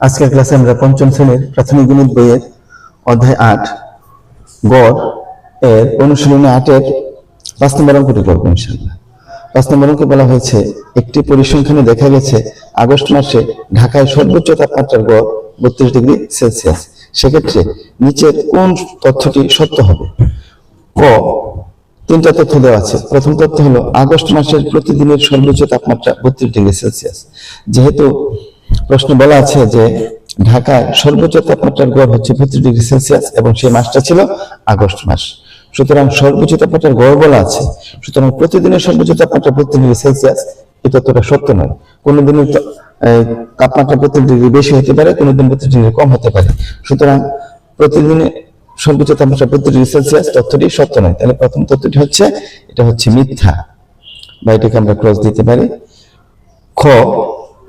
আজকের ক্লাসে আমরা পঞ্চম শ্রেণির প্রাথমিক গণিত বইয়ের অধ্যায় আট, গড় এর অনুশীলনী আটের পাঁচ নম্বর অঙ্কটি করব ইনশাল্লাহ পাঁচ নম্বর অঙ্কে বলা হয়েছে, একটি পরিসংখ্যানে দেখা গেছে আগস্ট মাসে ঢাকায় সর্বোচ্চ তাপমাত্রার গড় বত্রিশ ডিগ্রি সেলসিয়াস। সেক্ষেত্রে নিচের কোন তথ্যটি সত্য হবে? ক, তিনটা তথ্য দেওয়া আছে। প্রথম তথ্য হলো, আগস্ট মাসের প্রতিদিনের সর্বোচ্চ তাপমাত্রা বত্রিশ ডিগ্রি সেলসিয়াস। যেহেতু প্রশ্নে বলা আছে যে ঢাকায় সর্বোচ্চ তাপমাত্রার গড় হচ্ছে বত্রিশ ডিগ্রি সেলসিয়াস এবং সেই মাসটা ছিল আগস্ট মাস। সুতরাং সর্বোচ্চ তাপমাত্রার গড় বলা আছে। সুতরাং প্রতিদিনের সর্বোচ্চ তাপমাত্রা বত্রিশ ডিগ্রি সেলসিয়াস এই তথ্যটা সত্য নয়। কোনোদিনই তাপমাত্রা বত্রিশ ডিগ্রি বেশি হতে পারে, কোনোদিন বত্রিশ ডিগ্রি কম হতে পারে। সুতরাং প্রতিদিনে সর্বোচ্চ তাপমাত্রা বত্রিশ ডিগ্রি সেলসিয়াস, তথ্যটি সত্য নয়। তাহলে প্রথম তথ্যটি হচ্ছে, এটা হচ্ছে মিথ্যা। বা এটাকে আমরা ক্রস দিতে পারি। খ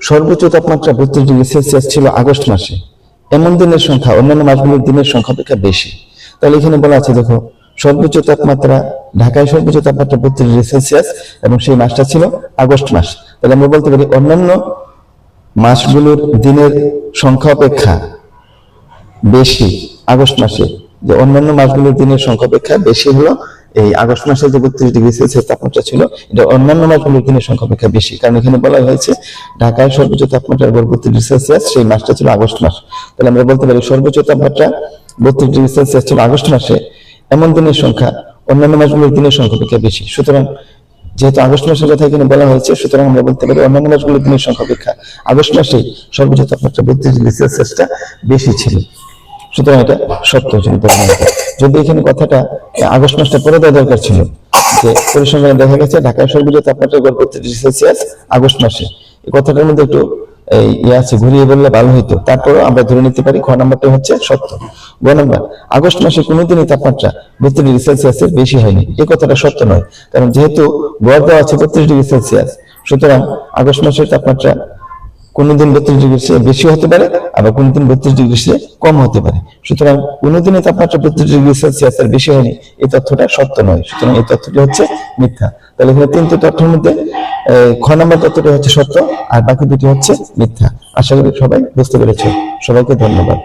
সর্বোচ্চ তাপমাত্রা বত্রিশ ডিগ্রি সেলসিয়াস ছিল আগস্ট মাসে। এমন দিনের সংখ্যা, অন্যান্য মাসগুলোর দিনের সংখ্যা অপেক্ষা বেশি। তাহলে এখানে বলা আছে, দেখো, সর্বোচ্চ তাপমাত্রা, ঢাকায় সর্বোচ্চ তাপমাত্রা বত্রিশ ডিগ্রি সেলসিয়াস এবং সেই মাসটা ছিল আগস্ট মাস। তাহলে আমরা বলতে পারি অন্যান্য মাসগুলোর দিনের সংখ্যা অপেক্ষা বেশি আগস্ট মাসে। যে অন্যান্য মাসগুলোর দিনের সংখ্যা অপেক্ষা বেশি হলো এই আগস্ট মাসে যে বত্রিশ ডিগ্রি সেলসিয়াস তাপমাত্রা ছিল, এটা অন্যান্য মাসগুলোর দিনের সংখ্যা অপেক্ষা বেশি। কারণ এখানে বলা হয়েছে, ঢাকায় সর্বোচ্চ তাপমাত্রা গড় বত্রিশ ডিগ্রি সেলসিয়াস, সেই মাসটা ছিল আগস্ট মাস। তাহলে আমরা বলতে পারি সর্বোচ্চ তাপমাত্রা বত্রিশ ডিগ্রি সেলসিয়াস ছিল আগস্ট মাসে। এমন দিনের সংখ্যা, অন্যান্য মাসগুলোর দিনের সংখ্যা অপেক্ষা বেশি। সুতরাং যেহেতু আগস্ট মাসের কথা এখানে বলা হয়েছে, সুতরাং আমরা বলতে পারি অন্যান্য মাসগুলোর দিনের সংখ্যা অপেক্ষা আগস্ট মাসে সর্বোচ্চ তাপমাত্রা বত্রিশ ডিগ্রি সেলসিয়াসটা বেশি ছিল। সুতরাং এটা সত্য হয়। যদি এখানে কথাটা আগস্ট মাসটা পরে দেওয়া দরকার ছিল। যে পরিসংখ্যানে দেখা গেছে ঢাকায় সর্বোচ্চ তাপমাত্রা গড় বত্রিশ সেলসিয়াস আগস্ট মাসে। এই কথাটার মধ্যে একটু এই ইয়ে আছে, ঘুরিয়ে বললে ভালো হইতো। তারপরেও আমরা ধরে নিতে পারি, খ নাম্বারটা হচ্ছে সত্য। গ নাম্বার, আগস্ট মাসে কোনোদিনই তাপমাত্রা বত্রিশ ডিগ্রি সেলসিয়াসের বেশি হয়নি। এই কথাটা সত্য নয়। কারণ যেহেতু গড় দেওয়া আছে বত্রিশ ডিগ্রি সেলসিয়াস, সুতরাং আগস্ট মাসের তাপমাত্রা কোনোদিন বত্রিশ ডিগ্রি সে বেশি হতে পারে, আবার কোনোদিন বত্রিশ ডিগ্রি সে কম হতে পারে। সুতরাং কোনোদিনই তাপমাত্রা বত্রিশ ডিগ্রি সেলসিয়াস এর বেশি হয়নি, এই তথ্যটা সত্য নয়। সুতরাং এই তথ্যটি হচ্ছে মিথ্যা। তাহলে এখানে তিনটি তথ্যের মধ্যে খ নম্বর তথ্যটি হচ্ছে সত্য, আর বাকি দুটি হচ্ছে মিথ্যা। আশা করি সবাই বুঝতে পেরেছ। সবাইকে ধন্যবাদ।